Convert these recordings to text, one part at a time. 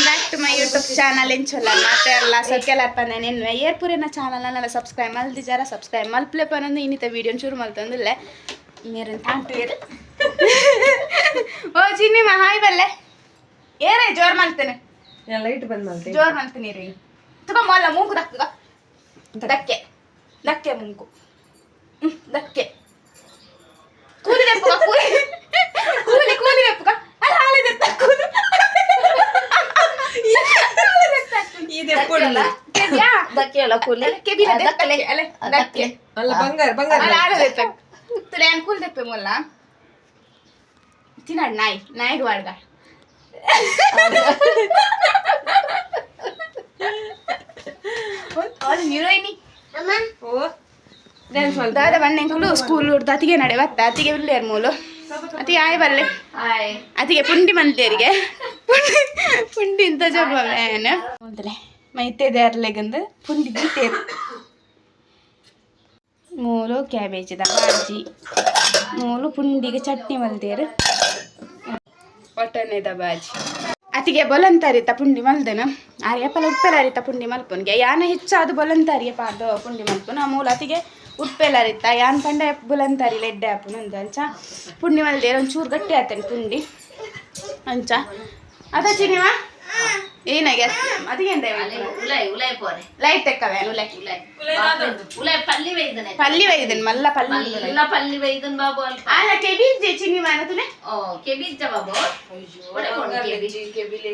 Welcome back to my YouTube channel ಇಂಚೊಲ್ಲ ನಾನು ಸತ್ಯಲ್ಲ ಪಂದೇನೆ ಏರ್ಪುರಿನ ನಾನು ಸಬ್ಸ್ಕ್ರೈಬ್ ಮಲ್ದಿ ಜರ ಸಬ್ಸ್ಕ್ರೈಬ್ ಮಲ್ಪ್ಲೆ ಪನ್ನೊಂದು ಇನ್ನಿತ ವೀಡಿಯೋ ಚೂರು ಮಲ್ತಂದಿಲ್ಲ ಮೇರಿನ ತಾಂಟಿಯರು ಓ ಜಿಮ್ಮಿ ಮಾ ಹಾಯ್ ಬಲ್ಲೆ. ಏರೆ ಜೋರ್ ಮಲ್ತೇನೆ ಲೈಟ್ ಬಂದ್ ಮಾಡ್ತೀನಿ ಜೋರ್ ಮಲ್ತೀನಿ ರೀ. ತುಗ ಮಲ್ಲ ಮೂಗು ದಕ್ಕ ದಕ್ಕೆ. ದಕ್ಕೆ ಮೂಗು. ದಕ್ಕೆ. ಕೂದಿದೆ ಕೂಡಿ ಕೂಲಿ ದೆಪ್ಪೆ ಮೊಲ್ಲ ತಿನ್ನಾಡ್ ನಾಯಿ. ನಾಯಿಗೆ ವಾಡ್ಗ ಅದು ಹೀರೋಯಿನಿ. ಓ ದಾದ ಸ್ಕೂಲ್ ಹುಡ್ದು ಅತಿಗೆ ನಡೆ ಬತ್ತ ಅತಿಗೆ ಬಿಲ್ಲೇರ್ ಮೂಲು. ಅತಿ ಆಯ್ ಬರ್ಲೆ. ಅತಿಗೆ ಪುಂಡಿ ಮಂತೇರಿಗೆ ಪುಂಡಿ ಪುಂಡಿ ಇಂತ ಜಬ್ಬ ಏನು ಮೊದಲೇ ಮೈತೆ ದೇರ್ಲೆಗಂದು ಪುಂಡಿ ತೇರು. ಮೂಲು ಕ್ಯಾಬೇಜದ ಬಾಜಿ ಮೂಲು ಪುಂಡಿಗೆ ಚಟ್ನಿ ಮಲ್ದೇರು. ಒಟ್ಟನೆದ ಬಾಜಿ. ಅತಿಗೆ ಬೊಲಂತಾರಿತ ಪುಂಡಿ ಮಲ್ದೆನ ಪಲ ಉಪ್ಪೆಲಾರಿತ ಪುಂಡಿ ಮಲ್ಪನ್ಗೆ ಯಾನ ಹೆಚ್ಚಾದ ಬೊಲಂತಾರಿಯ ಪಾದ ಪುಂಡಿ ಮಲ್ಪುನ. ಮೂಲ ಅತಿಗೆ ಉಪ್ಪೆಲಾರಿತ ಯಾನ್ ಪಂಡ ಬೊಲಂತಾರಿ ಲೆಡ್ಡೆ ಆಪುನ ಅಂದ ಅಂಚ. ಪುಂಡಿ ಮಲ್ದೇರು ಒಂಚೂರು ಗಟ್ಟಿ ಆತನ ಪುಂಡಿ. ಅಂಚ. ಅದ ಚಿನಿವ ಏನಾಗೆ ಅದಕ್ಕೆ ಪಲ್ಲಿ ವೈದನೆ ಪಲ್ಲಿ ವೈದನ್ ಮಲ್ಲ ಪಲ್ಲಿ ಎಲ್ಲ ಪಲ್ಲಿ ವೈದನ್ ಬಾಬು ಅಲ್ಲ ಕೆಬೀಜ್ ಜೆ ಚಿನ್ನಿ ಮಾನ ತುಲೆ ಓ ಕೆಬೀಜ್ ಜ ಬಾಬು ಒಡೆ ಕೊಂಡ ಕೆಬೀಜ್ ಕೆಬೀಜ್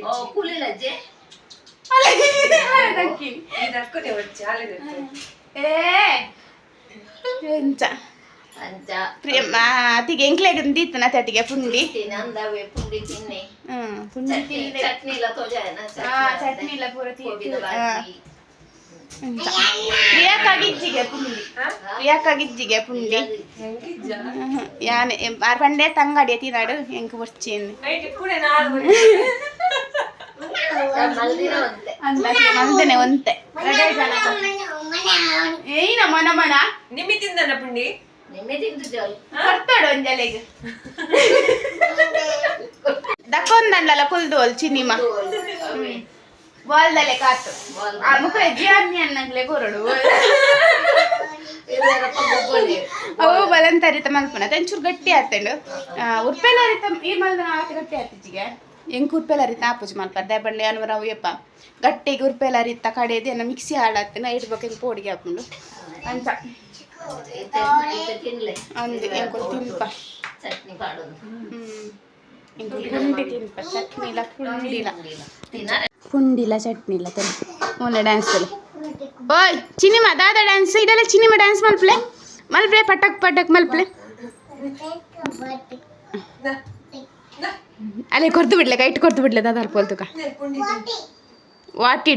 ಅತಿಗೆ ಎಂಕ್ಲೆಗೆ ದೀತನ ತಟ್ಟಿಗೆ ಪುಂಡಿ. ಪುಂಡಿ ತಿನ್ನಿ. ಹ್ಮ್ ಪುಂಡಿ. ಚಟ್ನಿ ಚಟ್ನಿ ಇಲ್ಲ ಪೂರ ಗೋಬಿದ ಬಾಜಿ ಪ್ರಿಯಾಕಾಗಿಜ್ಜಿಗೆ ಪುಂಡಿ. ಪ್ರಿಯಾಕಾಗಿಜ್ಜಿಗೆ ಪುಂಡಿ. ಹೆಂಗಿಜ್ಜ ಹ್ಮ್. ಯಾನೆ ಆರ್ ಪಂಡೆ ತಂಗಾಡಿ ತಿನ್ನಾಡು ಹೆಂಗ್ ಬರ್ಚೇನು ಮಂದನೆ ಒಂತೆ. ಏನ ಮನ ಮನ ನಿಮಿತಿಂದನ ಪುಂಡಿ? ನಿಮ್ಮೆ ತಿಂದು ಜೋಲ್ ಕೊಡ್ತಾಡು ಒಂಜಲೆಗೆ ದಕ್ಕೊಂದಂಡಲ ಚಿನಿಮ ಬಾಲ್ದಲೆ ಕಾತು. ಆ ಮುಖ ಜಿಯಾನಿ ಅನ್ನಗ್ಲೆ ಕೊರಡು ಅವು ಬಲಂತರಿತ ಮಲ್ಪನ ಒಂಚೂರು ಗಟ್ಟಿ ಆತಂಡು ಉರ್ಪೆಲರಿತ ಈ ಮಲ್ದನ ಆತ ಗಟ್ಟಿ ಆತಿಜಿಗೆ ಎಂಕ್ ಉರ್ಪೆಲರಿತ ಆಪುಜಿ ಮಲ್ಪ ದಯಬಂಡೆ ಅನ್ವರ ಯಪ್ಪ. ಗಟ್ಟಿಗೆ ಉರ್ಪೆಲರಿತ ಕಡೆದು ಏನ ಮಿಕ್ಸಿ ಹಾಳಾಗ್ತೇನೆ? ಇಡ್ಬೇಕು ಹಿಂಗೆ ಪೋಡಿಗೆ ಹಾಕೊಂಡು ಅಂತ ತಿನ್ಲೆ ಅಂದು ಎಂಕು ತಿನ್ಪ ಚಟ್ನಿ ಪಾಡೋದು ಹ್ಮ್ ಎಂಕು ಪುಂಡಿ ತಿನ್ಪ ಚಟ್ನಿ ಇಲ್ಲ ಪುಂಡಿ ಇಲ್ಲ ತಿನ್ನ ಪುಂಡಿಲ ಚಟ್ನಿ ಇಲ್ಲ ತಲೆ ಮೊನ್ನೆ ಡ್ಯಾನ್ಸ್ ತಲೆ ಓಯ್ ಚಿನಿಮಾ ದಾದ ಡ್ಯಾನ್ಸ್ ಇದೆಲ್ಲ ಚಿನಿಮಾ ಡ್ಯಾನ್ಸ್ ಮಲ್ಪ್ಲೆ ಮಲ್ಪ್ಲೆ ಪಟಕ್ ಪಟಕ್ ಮಲ್ಪ್ಲೆ ಅಲ್ಲೇ ಕೊರ್ದು ಬಿಡ್ಲೆ ಕೈಟ್ ಕೊರ್ದು ಬಿಡ್ಲೆ ದಾದ ಅಲ್ಪ ಹೊಲ್ತುಕ ಪುಂಡಿ ವಾಟಿ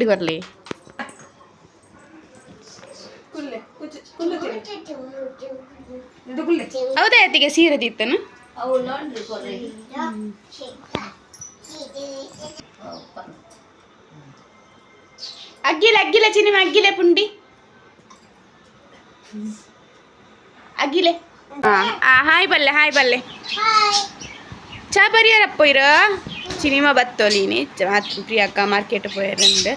ಹೌದಾ ಅತ್ತಿಗೆ ಸೀರೆ ದಿತ್ತನು ಅಗ್ಗಿಲ ಅಗ್ಗಿಲೆ ಚಿನಿಮಾ ಅಗ್ಗಿಲೆ ಪುಂಡಿ. ಅಗ್ಗಿಲೆ. ಆ ಹಾಯ್ ಬಲ್ಲೆ ಹಾಯ್ ಬಲ್ಲೆ. ಚಾ ಬರಿಯಾರಪ್ಪ ಇರ. ಸಿನಿಮಾ ಬತ್ತೋಲಿನಿ ಪ್ರಿಯಕ್ಕ ಮಾರ್ಕೆಟ್ ಪೋಯರಂದು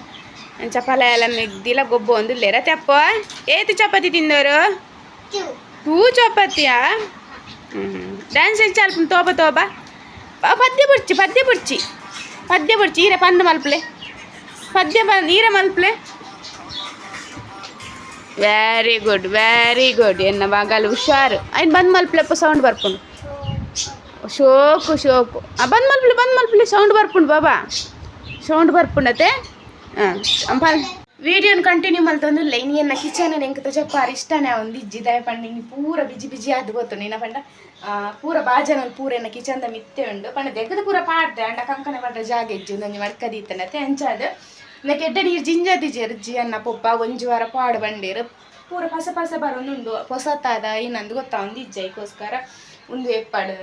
ಚಪಾಲ ಎಲ್ಲ ಮೆಗ್ದಿಲ್ಲ ಗೊಬ್ಬ ಒಂದು ಲೇರ ತೆಪ್ಪ ಏತು ಚಪಾತಿ ತಿಂದವರು ಹೂ ಚಪಾತಿಯಾ ಹ್ಞೂ ಡ್ಯಾನ್ಸ್ ಏನು ಚಾಲ್ಪ ತೋಬ ತೋಬ ಪ- ಪದ್ಯ ಬುಡ್ಚಿ ಪದ್ಯ ಬುಡ್ಚಿ ಪದ್ಯ ಬುಡ್ಚಿ ಈರ ಪಂದು ಮಲ್ಪ್ಲೆ ಪದ್ಯ ಬಂದು ಈರ ಮಲ್ಪ್ಲೆ ವೆರಿ ಗುಡ್ ವೆರಿ ಗುಡ್ ಎನ್ನ ಮಗಲು ಹುಷಾರು ಐನ್ ಬಂದು ಮಲ್ಪ್ಲೆಪ್ಪ ಸೌಂಡ್ ಬರ್ಕೊಂಡು ಶೋಕು ಶೋಕು ಆ ಬಂದು ಮಲ್ಪಲಿ ಬಂದು ಮಲ್ಪಲಿ ಸೌಂಡ್ ಬರ್ಪುಂಡು ಬಾಬಾ ಸೌಂಡ್ ಬರ್ಪುಂಡತೆ వీడియోని ವಿಡಿಯೋನ ಕಂಟಿನ್ಯೂ ಮಲ್ತೊಂದು ಇಲ್ಲ ಇನ್ನು ಎನ್ನ ಕಿಚನ್ ಎಂಕ ಚಪ್ಪಾರ ఉంది ಪೂರ ಬಿಜಿ ಬಿಜಿ ಆದ್ ಗೊತ್ತು. ನಿನ್ನ ಪಂಡ ಪೂರ ಬಾಜನ ಪೂರ ಎನ್ನ ಕಿಚನ್ದ ಮಿತ್ತೆ ಉಂಡು. ಪಂಡ ದೆಗದ ಪೂರ ಪಾಡ್ದೆ, ಅಂಡ ಕಂಕಣ ಪಂಡ ಜಾಗ ಇಜ್ಜಿ ನನ್ನ ಮಡ್ಕದೀತನತೆ ಅಂಚಾದ ಇನ್ನ ಕೆಡ್ಡ ನೀರು ಜಿಂಜದಿ ಜರ್ಜಿ ಅನ್ನ ಪೊಪ್ಪ ಒಂಜು ವಾರ ಪಾಡು ಬಂಡೇರು. ಪೂರ ಪಸ ಪಸ ಬರೋಂದುಂಡು ಹೊಸತಾದ ಇನ್ನೊಂದು ಇಜ್ಜ ಇಕ್ಕೋಸ್ಕರ ಒಂದು ಎಪ್ಪಾಡು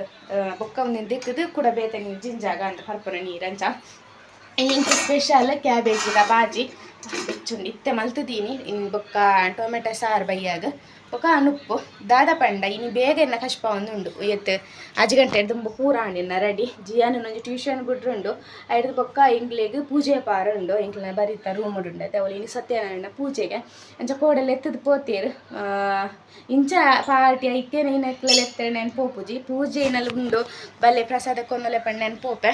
ಬೊಕ್ಕ ಒಂದು ದೆಕ್ಕದು ಕೂಡ ಬೇತ ನೀರು ಜಿಂಜಾಗ ಅಂತ ಪರ್ಪುರ ನೀರಂಚ ಇಂಕ ಸ್ಪೆಷಲ್ ಕ್ಯಾಬೇಜಿದ ಬಾಜಿ ಬೆಚ್ಚುಂಡು ಇತ್ತೆ ಮಲ್ತದೀನಿ ಇನ್ನು ಬೊಕ್ಕ ಟೊಮೆಟೊ ಸಾರು ಬೈಯಾಗ. ಬೊಕ ಅನುಪ್ಪು ದಾದ ಪಂಡ ಇನ್ನು ಬೇಗ ಎನ್ನ ಕಷ್ಟ ಉಂಡು ಎತ್ ಅಜ್ಜಿ ಗಂಟೆ ತುಂಬ ಕೂರಾಣಿನ ರೆಡಿ ಜಿಯಾನು ಒಂದು ಟ್ಯೂಷನ್ ಬಿಡ್ರುಂಡು ಅಡ್ದು ಬೊಕ್ಕ ಇಂಗ್ಲೆಗ್ ಪೂಜೆ ಪಾರ ಉಂಡು ಇಂಗ್ಲ ಬರೀತ ರೂಮ್ ಉಂಡು ಅವಳು ಸತ್ಯನಾರಾಯಣ ಪೂಜೆಗೆ ಅಂಚ ಕೋಡಲ್ಲಿ ಎತ್ತದು ಆ ಇಂಚ ಪಾರ್ಟಿ ಐತೇನೆ ಇನ್ನು ಎತ್ತಲೆ ಎತ್ತೇನೆ ಪೋಪುಜಿ ಪೂಜೆ ಏನಲ್ಲಿ ಉಂಡು ಬಲ್ಲೆ ಪ್ರಸಾದ ಕೊಂದಲೆ ಪಂಡ ಪೋಪೆ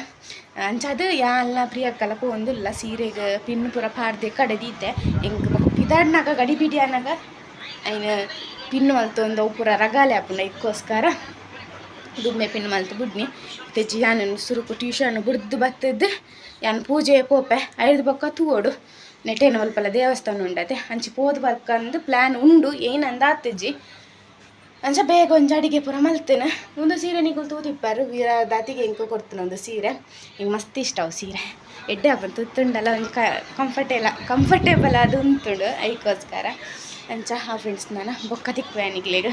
ಅಂಚ ಅದು ಯಾಲ್ಲ ಪ್ರಿಯಕ್ಕಲ್ಲ ಪೋಂದಿಲ್ಲ ಸೀರೆಗೆ ಪಿನ್ ಪೂರ ಪಾಡ್ದೆ ಕಡೆದಿತ್ತೆ ಹೆಂಗೆ ಪಿದಾಡ್ನಾಗ ಗಡಿಬಿಡಿ ಅನ್ನಾಗ ఆయన ಪಿನ್ ಮಲ್ತೊಂದು ಪೂರ ರಗಾಲೆ ಆಪುಂಡ ಇದಕ್ಕೋಸ್ಕರ ದುಮ್ಮೆ ಪಿನ್ ಮಲ್ತು ಬಿಡ್ನಿ. ತೆಜ್ಜಿ ಯಾನನ್ನು ಸುರುಕು ಟ್ಯೂಷನ್ ಬಿಡ್ದು ಬತ್ತದ್ದು, ಯಾನು ಪೂಜೆ ಪೋಪೆ, ಐದು ಪಕ್ಕ ತೂಡು ನೆಟೇನ ಮಲ್ಪಲ ದೇವಸ್ಥಾನ ಉಂಡತೆ. ಅಂಚಿ ಪೋದು ಬರ್ಕಂದು ಪ್ಲ್ಯಾನ್ ಉಂಡು ಏನಂದ ಆತಜ್ಜಿ ಅಂಚ ಬೇಗ ಒಂಜಿ ಅಡಿಗೆ ಪೂರ ಮಲ್ತೇನೆ. ಒಂದು ಸೀರೆ ನಿಗುಲ್ ತೂತಿಪ್ಪಾರು ವೀರ ದಾತಿಗೆ ಹೆಂಗೆ ಕೊಡ್ತೇನೆ ಒಂದು ಸೀರೆ. ಹಿಂಗೆ ಮಸ್ತ್ ಇಷ್ಟ ಅವು ಸೀರೆ. ಎಡ್ಡೆ ಹಾಕೊಂಡು ತುತ್ತುಂಡಲ್ಲ, ಒಂದು ಕ ಕಂಫರ್ಟೇಲ ಕಂಫರ್ಟೇಬಲ್ ಅದು ಉಂತುಂಡು, ಐಕೋಸ್ಕರ. ಅಂಚ ಚಹಾ ಫ್ರೆಂಡ್ಸ್ ನಾನು ಬೊಕ್ಕ ತಿಕ್ವೇನಿಗ್ಲಿಗ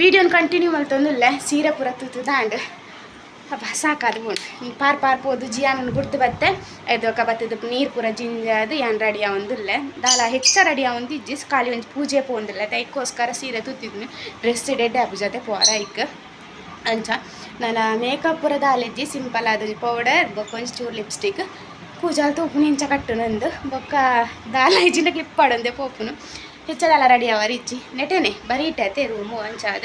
ವೀಡಿಯೋನ ಕಂಟಿನ್ಯೂ ಮಲ್ತೊಂದುಲ್ಲೆ ಸೀರೆ ಪೂರ ತೂತುದಾಂಡ್ ದಾಂಡ್ ಅಪ್ಪ ಸಾಕಾದು ಈ ಪಾರ್ ಪಾರ್ ಪೋದು ಜಿಯಾನನ್ನು ಗುರ್ತು ಬತ್ತೆ. ಇದು ಬತ್ತದ ನೀರು ಪೂರ ಜಿಂಜಾದು ಏನು ರೆಡಿ ಆವೊಂದಿಲ್ಲ ದಾಲ ಹೆಚ್ಚ ರೆಡಿ ಆವೊಂದು ಇಜ್ಜಿಸ್ ಖಾಲಿ ಒಂದು ಪೂಜೆ ಪೋಂದಿಲ್ಲ ಅದಕ್ಕೋಸ್ಕರ ಸೀರೆ ತುತ್ತಿದ್ನು ಡ್ರೆಸ್ ಡೆಡ್ ಆಪು ಜೊತೆ ಪೋರ ಐಕ್ ಅಂಚ, ನಾನು ಮೇಕಪ್ ಪೂರ ದಾಲಿಜ್ಜಿ ಸಿಂಪಲ್ ಆದ ಪೌಡರ್ ಬೊಕ್ಕ ಚೂರು ಲಿಪ್ಸ್ಟಿಕ್ ಪೂಜಾಲ್ ತೂಪು ನಿಂಚ ಕಟ್ಟು ನಂದು ಬೊಕ್ಕ ದಾಲ ಇಜ್ಜಿನ ಕ್ಲಿಪ್ ಪಾಡೊಂದೆ ಪೋಪುನು. ಹೆಚ್ಚದಲ್ಲ ರೆಡಿ ಅವ ರಿಚ್ಚಿ ನೆಟೆನೆ ಬರೀ ಇಟ್ಟೈತೆ ರೂಮು ಅಂಚಾದ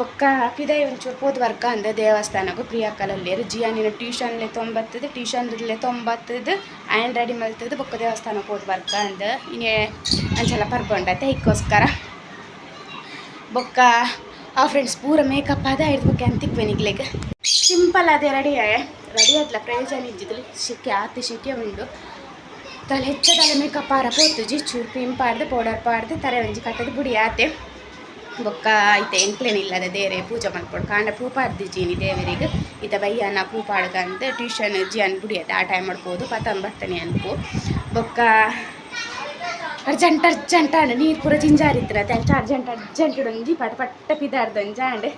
ಬೊಕ್ಕ ಪಿದೈ ಒಂಚೂರು ಪೋದ್ ವರ್ಕ ಅಂದ ದೇವಸ್ಥಾನಕ್ಕೂ ಪ್ರಿಯಾಕಲಲ್ಲೇರು. ಜಿಯಾನಿನ ಟ್ಯೂಷನ್ಲೆ ತೊಂಬತ್ತದು ಟ್ಯೂಷನ್ಲೆ ತೊಂಬತ್ತದು ಆ್ಯಂಡ್ ರೆಡಿ ಮಲ್ತದ್ದು ಬೊಕ್ಕ ದೇವಸ್ಥಾನ ಹೋದ್ ವರ್ಕ ಅಂದ. ಇನ್ನೇ ಅಂಚೆಲ್ಲ ಪರ್ಕೊಂಡೈತೆ ಇಕ್ಕೋಸ್ಕರ ಬೊಕ್ಕ ಆ ಫ್ರೆಂಡ್ಸ್ ಪೂರ ಮೇಕಪ್ ಆದ ಐದು ಬೊಕ್ಕೆ ಅಂತಿಕ್ವೆನಿಗ್ಲೆಗ್ ಸಿಂಪಲ್ ಅದೇ ರೆಡಿ ರೆಡಿ ಆಯ್ತಲ್ಲ ಪ್ರಯೋಜನ ಇದ್ದಿದ್ರು ಶಿಕ್ಕೆ ಆತಿ ಶಿಕ್ಕೆ ಉಂಡು. ತಲೆ ಹೆಚ್ಚ ತಲೆ ಮೇಕಪ್ ಆರ ಪೋತುಜಿ ಚೂರು ಕ್ರೀಮ್ ಪಾಡ್ದೆ ಪೌಡರ್ ಪಾಡ್ದೆ, ತಲೆ ಒಂಜಿ ಕಟ್ಟದ, ಬುಡಿ ಆತೆ. ಬೊಕ್ಕ ಐತೆ ಎಂಕ್ಲೇನಿಲ್ಲದ ದೇರೆ ಪೂಜೆ ಮಾಡ್ಕೊಂಡು. ಕಾಂಡ ಪೂ ಪಾಡ್ದಿಜೀನಿ ದೇವರಿಗೆ. ಇತ ಬೈಯನ ಪೂ ಪಾಡ್ಕಂದು ಟ್ಯೂಷನ್ ಜಿ ಜಿಯನ್ ಬುಡಿಯತ್ತೆ ಆ ಟೈಮ್ ಮಾಡ್ಬೋದು ಪತನ್ ಬರ್ತನೆ ಅನ್ಪು ಬೊಕ್ಕ ಅರ್ಜೆಂಟ್ ಅರ್ಜೆಂಟ್ ಅಂಡ್ ನೀರು ಪೂರ ಜಿಂಜಾರಿತ್ತಿರತ್ತೆ ಅಂಚ ಅರ್ಜೆಂಟ್ ಅರ್ಜೆಂಟ್ ಒಂಜಿ ಪಟ, ಪಟ್ಟ ಪಿದಾರ್ದಂಜ ಅಂಡ್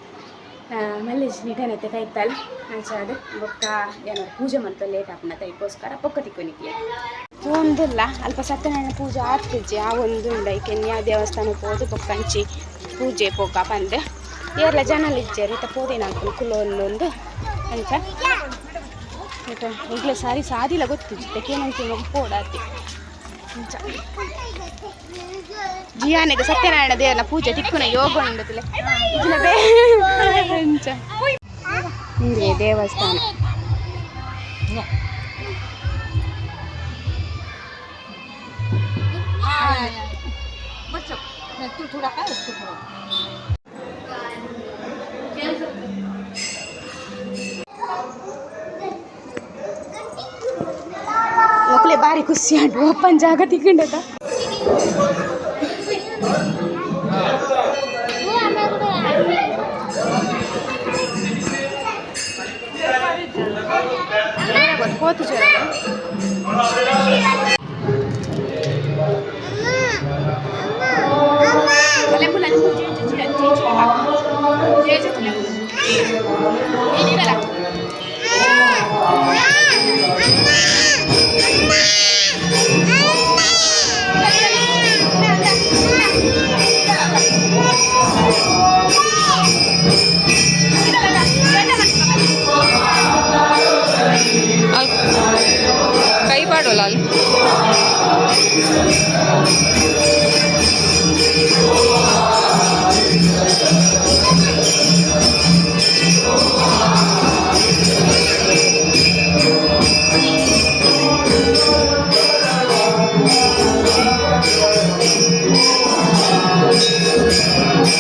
ಮಲ್ಲೇಜ್ ನಿಟನೈತೆ ಕೈತಲ್ಲ ಅಂಚಾದ ಬೊಕ್ಕ ಏನಾರು ಪೂಜೆ ಮಾಡ್ತಾ ಲೇಟ್ ಆಪುನ ತೈಕೋಸ್ಕರ ಪೊಕ್ಕ ತಿಕ್ಕೊನಿಕ್ಲೆ ಒಂದಿಲ್ಲ ಅಲ್ಪ ಸತ್ಯನಾರಾಯಣ ಪೂಜೆ ಆಗ್ತಿಜ್ಜಿ ಆ ಒಂದು ಉಂಡ. ಕೆನ್ಯಾ ದೇವಸ್ಥಾನಕ್ಕೆ ಹೋದು ಪೊಕ್ಕಂಚಿ ಪೂಜೆ ಪೊಕ್ಕ ಬಂದು ಏರ್ಲ ಜನಲ್ ಇಜ್ಜೇರಿ ಇತ್ತ ಪೋದಿನ ಅನ್ಕೊಂಡು ಕುಲೊಂದೊಂದು ಅಂಚ ಆಯ್ತಾ ಈಗಲೇ ಸಾರಿ ಸಾದಿಲ್ಲ ಗೊತ್ತಿಜ್ಜಿ ಮಗು ಪೋಡಾತಿ ಜಿಯಾನಿಗೆ ಸತ್ಯನಾರಾಯಣ ದೇವನ ಪೂಜೆ ತಿಕ್ಕುನ ಯೋಗ ಉಂಡತಿಲೆ ಇಜ್ಜಿನ उसमें तुरठ रखा है उसको थोड़ा। मोकले बारीक उस्यांडू जागा बहुत अच्छा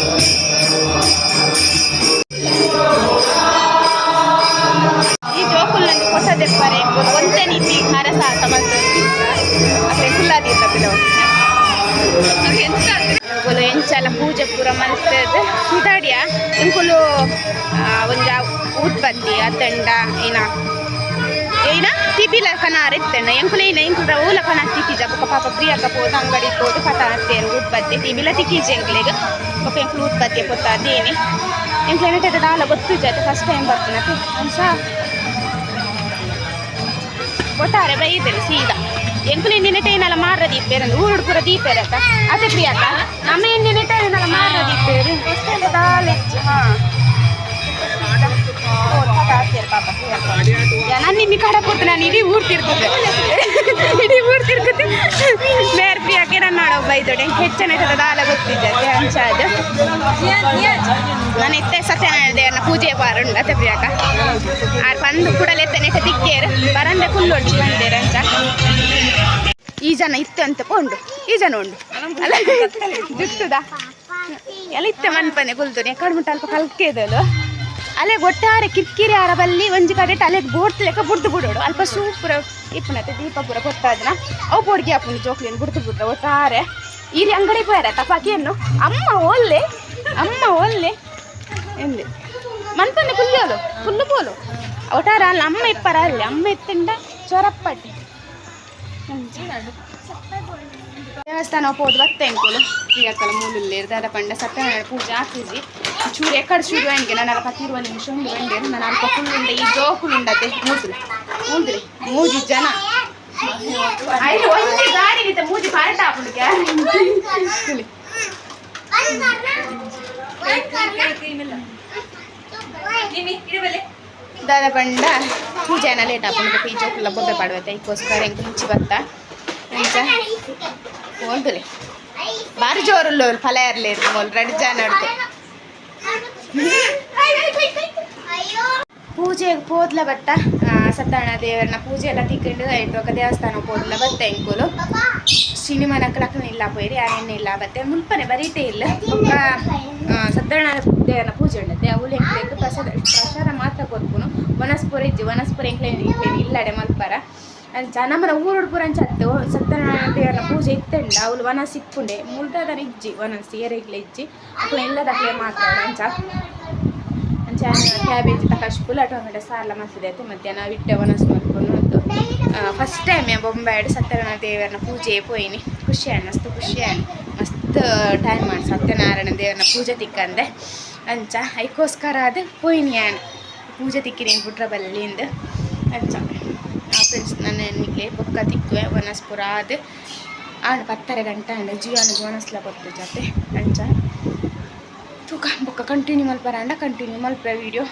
ಈ ತಿಬಿಲ ಕನಾರ್ ಇತ್ತಣ್ಣ ಎಂಕುಲು ಏನ ಎಂಕುಲ ಓಲ ಕನ ತಿಕ್ಕಿಜ ಬೊಕ ಪಾಪ ಪ್ರಿಯಕ ಪೋದು ಅಂಗಡಿ ಪೋದು ಕಥ ಅತ್ತೇನು ಉತ್ಪತ್ತಿ ತಿಬಿಲ ತಿಕ್ಕಿಜ ಎಂಕ್ಲೆಗ್ ಬೊಕ ಎಂಕುಲು ಉತ್ಪತ್ತಿ ಪೊತ್ತ ಅದೇನಿ ಎಂಕ್ಲು ಏನಂತ ದಾಲ ಗೊತ್ತು ಜೊತೆ ಫಸ್ಟ್ ಟೈಮ್ ಬರ್ತೀನತ್ತೆ ಅಂಶ ಒಟ್ಟಾರೆ ಬೈದರು ಸೀದಾ ಎಂಕುಲು ಎಣ್ಣಿನ ಟೈನಲ್ಲ ಮಾರ ದೀಪೇರು ಊರುಡು ಪೂರ ದೀಪೇರತ್ತ ಅದೇ ಪ್ರಿಯಾಕ ನಮ್ಮ ಎಣ್ಣಿನ ಟೈನಲ್ಲ ಮಾರ ದೀಪೇರು ಫಸ್ಟ್ ಟೈಮ್ ದಾಲೆಚ್ಚು ಹಾಂ ಊರು ತಿರ್ಗುತ್ತೆ ಇಡೀ ಊರು ತಿರ್ಗುತ್ತೆ ಬೇರೆ ಪ್ರಿಯಾಕೆ ನಾನು ಮಾಡೋ ಬೈದೋಡೆ ಹೆಚ್ಚನ ದಾಲ ಗೊತ್ತಿದ್ದೆ ಅಂಶ ಅದು ನಾನು ಎತ್ತೆ ಸತ್ಯನಾರಾಯಣ ದೇವರನ್ನ ಪೂಜೆ ಬಾರುಂಡು ಅತ್ತೆ ಪ್ರಿಯಾಕ. ಆರು ಬಂದು ಕೂಡಲೇ ಎತ್ತೆ ನೆಟ್ಟ ತಿಕ್ಕೇರು ಬರಂದೆ ಫುಲ್ ಹೊಡ್ಚಿ ಬಂದೇರು ಅಂತ. ಈ ಜನ ಇತ್ತು ಅಂತ ಉಂಡು ಈ ಜನ ಉಂಡು. ಅಲ್ಲ, ಜುತ್ತುದ? ಎಲ್ಲ ಇತ್ತೆ ಮನ್ಪನೆ ಕುಲ್ತುನೆ. ಕಡ್ಮುಟ್ಟ ಅಲ್ಪ ಕಲ್ಕೆದಲು. ಅಲೆ ಒಟ್ಟಾರೆ ಕಿರಿಕಿರಿ ಆರ ಬಲ್ಲಿ ಒಂಜಿ ಕಡೆ ಅಲ್ಲೇ ಬೋಟ್ ಲೆಕ್ಕ ಬುಡ್ದು ಬಿಡೋಡು. ಅಲ್ಪ ಸೂಪರ್ ಇಪ್ಪನತ್ತೆ ದೀಪ ಪೂರ ಗೊತ್ತಾದನ ಅವು ಬೋಡ್ಗೆ ಹಾಪುಂಡು ಜೋಕ್ಲಿನ ಬುಡ್ದು ಬಿಡ್ದ ಒಟ್ಟಾರೆ ಈರಿ ಅಂಗಡಿ ಬೇರ ತಪಾಕಿಯನ್ನು ಅಮ್ಮ ಒಲ್ಲೆ. ಅಮ್ಮ ಒಲ್ಲೆ. ಎಂದೆ ಮನ್ಪನ್ನೆ ಪುಲ್ಯೋಲು ಪುಲ್ಲು ಪೋಲು. ಒಟ್ಟಾರ ಅಲ್ಲ, ಅಮ್ಮ ಇಪ್ಪರ ಅಲ್ಲಿ. ಅಮ್ಮ ಇತ್ತಿಂಡ ಚೊರಪ್ಪಟ್ಟಿ. ದೇವಸ್ಥಾನ ಹೋದ್ ಬತ್ತೆ ಅನ್ಕೊಳ್ಳು ಈಗ ಮೂಲಲ್ಲಿ ದಾದ ಪಂಡ ಸತ್ಯನಾರಾಯಣ ಪೂಜೆ ಹಾಕಿಸಿ ಚೂರು ಅನ್ಗೆ ನಾನು ಅಲ್ಲ ಪತ್ತಿರುವ ನಿಮಿಷ ಉಂಡು ಬಂಡೆ ನಾನು ಅಲ್ಪ ಫುಲ್లుಂಡೆ ಈ ಜೋಕುಲುಂಡತೆ ಮೂತ್ರಿ ಮೂತ್ರಿ ಮೂಜಿ ಜನ. ಐದು ಒಂಜಿ ಗಾಡಿ ನಿಂತ ಮೂಜಿ ಪಾಲ್ಟ ಹಾಕೊಂಡು ಗ್ಯಾರಂಟಿ ದಾದ ಪಂಡ ಪೂಜೆನ ಲೇಟ್ ಹಾಕೊಂಡು ಈ ಜೋಕುಲ್ಲ ಬೊಬ್ಬೆ ಪಡ್ಬೇಕು ಇದಕ್ಕೋಸ್ಕರ ಹೆಂಗೆ ಮುಂಚೆ ಬತ್ತ ಎಂಚ ಓದುಲೆ ಬಾರಿ ಜೋರುಲ್ಲ ಫಲ ಇರಲಿ ಮೊಲ್ ರೆಡ್ ಜನ ಪೂಜೆಗೆ ಪೋದ್ಲ ಬಟ್ಟ ಸತ್ಯನಾರಾಯಣ ದೇವರನ್ನ ಪೂಜೆ ಎಲ್ಲ ತಿಕ್ಕೊಂಡು ఒక ದೇವಸ್ಥಾನ ಪೋದ್ಲ ಬತ್ತೆ ಎಂಕುಲು. ಸಿನಿಮಾ ನಕ್ಕಲಕ್ಕನ ಇಲ್ಲ ಪೋಯಿರಿ ಯಾರೇನು ಇಲ್ಲ ಬತ್ತೆ. ಮುಲ್ಪನೆ ಬರೀತೇ ಇಲ್ಲ. ಸತ್ಯನಾರಾಯಣ ದೇವರನ್ನ ಪೂಜೆ ಉಂಡತ್ತೆ. ಅವಳು ಎಂಕ್ಲೆಗ್ ಪ್ರಸಾದ ಪ್ರಸಾದ ಮಾತ್ರ ಕೊರ್ಪುನು ವನಸ್ಪುರ ಇಜ್ಜಿ ವನಸ್ಪುರ ಎಂಕ್ಲೇ ಇಲ್ಲಡೆ ಮಲ್ಪರ. ನಮ್ಮನ ಊರು ಪೂರ ಅಂಚತ್ತು ಸತ್ಯನಾರಾಯಣ ದೇವರ ಪೂಜೆ ಇತ್ತೆಂಡ ಅವಳು ವನ ಇಪ್ಪುಂಡೆ ಮುಳ್ತಾದನ ಇಜ್ಜಿ. ವನಸ್ ಏರೆಗ್ಲೆ ಇಜ್ಜಿ. ಅಕ್ಲ ಇಲ್ಲದಕ್ಲೆ ಮಾತಾಡ ಅಂಚ. ಅಂಚ ಕ್ಯಾಬೇಜ್ ತಕಶ್ಪುಲ ಟೊಮೆಟೊ ಸಾರ್ಲ ಮಸಿದೆ ಆಯ್ತು, ಮಧ್ಯಾಹ್ನ ವಿಟ್ಟೆ ವನಸ್ ಅಂತ ಫಸ್ಟ್ ಟೈಮ್ ಬೊಂಬೆಡ್ ಸತ್ಯನಾರಾಯಣ ದೇವರನ್ನ ಪೂಜೆ ಪೋಯಿನಿ. ಖುಷಿ ಮಸ್ತ್ ಖುಷಿ ಮಸ್ತ್ ಟೈಮ್ ಮಾಡಿ ಸತ್ಯನಾರಾಯಣ ದೇವರನ್ನ ಪೂಜೆ ತಿಕ್ಕಂದೆ. ಅಂಚ ಐಕೋಸ್ಕರ ಅದು ಪೋಯಿನಿ ಆನ್ ಪೂಜೆ ತಿಕ್ಕಿನಿ ಬಿಟ್ರ ಬಲ್ಲಿಂದ. ಅಂಚ. ಫ್ರೆಂಡ್ಸ್ ನನ್ನ ನಿಮಗೆ ಬೊಕ್ಕ ತಿಕ್ಕುವೆ ವನಸ್ಪುರ ಅದು ಆಂಡ್ ಬತ್ತಾರೆ ಗಂಟೆ ಅಂಡ್ ಜೀವನ ಜೋನಸ್ಲ ಬರ್ತದೆ ಜೊತೆ. ಅಂಚ. ತೂಕ ಬೊಕ್ಕ ಕಂಟಿನ್ಯೂ ಮಲ್ಪರ ಅಂಡ ಕಂಟಿನ್ಯೂ ಮಲ್ಪ ವೀಡಿಯೋ